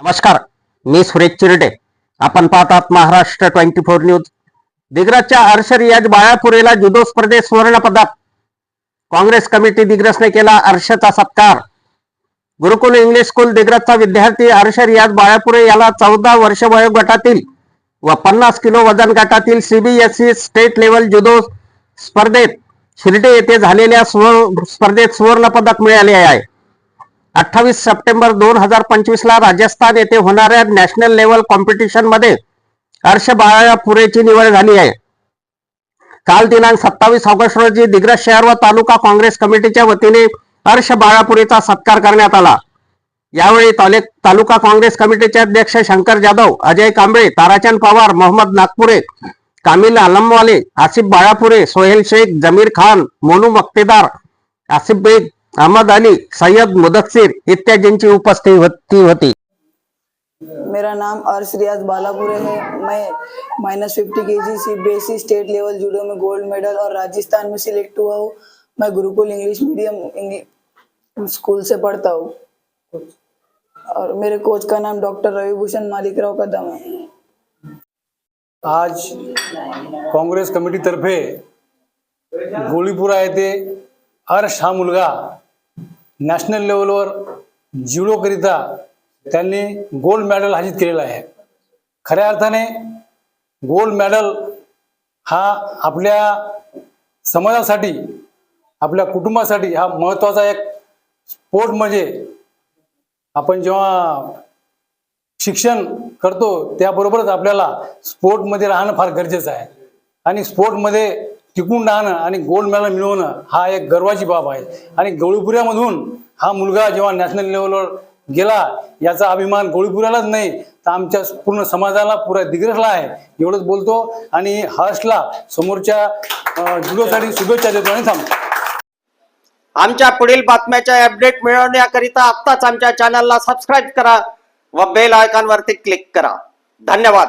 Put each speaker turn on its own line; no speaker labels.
नमस्कार मी सुरेश चिरडे. आपण पाहतात महाराष्ट्र ट्वेंटी फोर न्यूज. दिग्रजच्या हर्ष याज बाळापुरेला जुदो स्पर्धेत सुवर्ण पदक काँग्रेस कमिटी दिग्रसने केला हर्षचा सत्कार. गुरुकुल इंग्लिश स्कूल दिग्रजचा विद्यार्थी हर्ष रियाज बाळापुरे याला चौदा वर्ष वयोगटातील व पन्नास किलो वजन गटातील सीबीएसई स्टेट लेवल जुदो स्पर्धेत शिर्डे येथे झालेल्या सुवर्ण स्पर्धेत सुवर्ण पदक मिळाले आहे. अठ्ठावीस सप्टेंबर दोन हजार पंचवीस ला राजस्थान येथे होणाऱ्या नॅशनल लेवल कॉम्पिटिशनमध्ये हर्ष बाळापुरेची निवड झाली आहे. काल दिनांक सत्तावीस ऑगस्ट रोजी दिग्रज शहर व तालुका काँग्रेस कमिटीच्या वतीने हर्ष बाळापुरेचा सत्कार करण्यात आला. यावेळी तालुका काँग्रेस कमिटीचे अध्यक्ष शंकर जाधव अजय कांबळे ताराचंद पवार मोहम्मद नागपुरे कामिल आलमवाले आसिफ बाळापुरे सोहेल शेख जमीर खान मोनू मक्तेदार आसिफ बेग अहमद अली सय्यद मुदस्सिर इत्यादींची उपस्थिती होती
मेरा नाम अर्श रियाज बालापुरे है। मैं minus fifty K G C B state level judo में गोल्ड मेडल और राजस्थान में सिलेक्ट हुआ हूँ। मैं गुरुकुल इंग्लिश मीडियम स्कूल से पढ़ता हूँ। और मेरे कोच का नाम डॉक्टर रविभूषण मालिकराव कदम है।
आज काँग्रेस कमिटीतर्फे गोळीपुरा येथे हर्ष हा मुलगा नॅशनल लेवलवर जुडोकरिता त्यांनी गोल्ड मेडल हाजित केलेला आहे. खऱ्या अर्थाने गोल्ड मेडल हा आपल्या समाजासाठी आपल्या कुटुंबासाठी हा महत्त्वाचा एक स्पोर्ट म्हणजे आपण जेव्हा शिक्षण करतो त्याबरोबरच आपल्याला स्पोर्टमध्ये राहणं फार गरजेचं आहे. आणि स्पोर्टमध्ये टिकून राहणं आणि गोल्ड मेडल मिळवणं हा एक गर्वाची बाब आहे. आणि गौळीपुऱ्यामधून हा मुलगा जेव्हा नॅशनल लेवलवर गेला याचा अभिमान गवळीपुऱ्यालाच नाही तर आमच्या पूर्ण समाजाला पुरा दिग्रसला आहे एवढंच बोलतो. आणि हर्षला समोरच्या जुडोसाठी शुभेच्छा देतो आणि थांबतो.
आमच्या पुढील बातम्याच्या अपडेट मिळवण्याकरिता आत्ताच आमच्या चॅनलला सबस्क्राईब करा व बेल आयकॉनवरती क्लिक करा. धन्यवाद.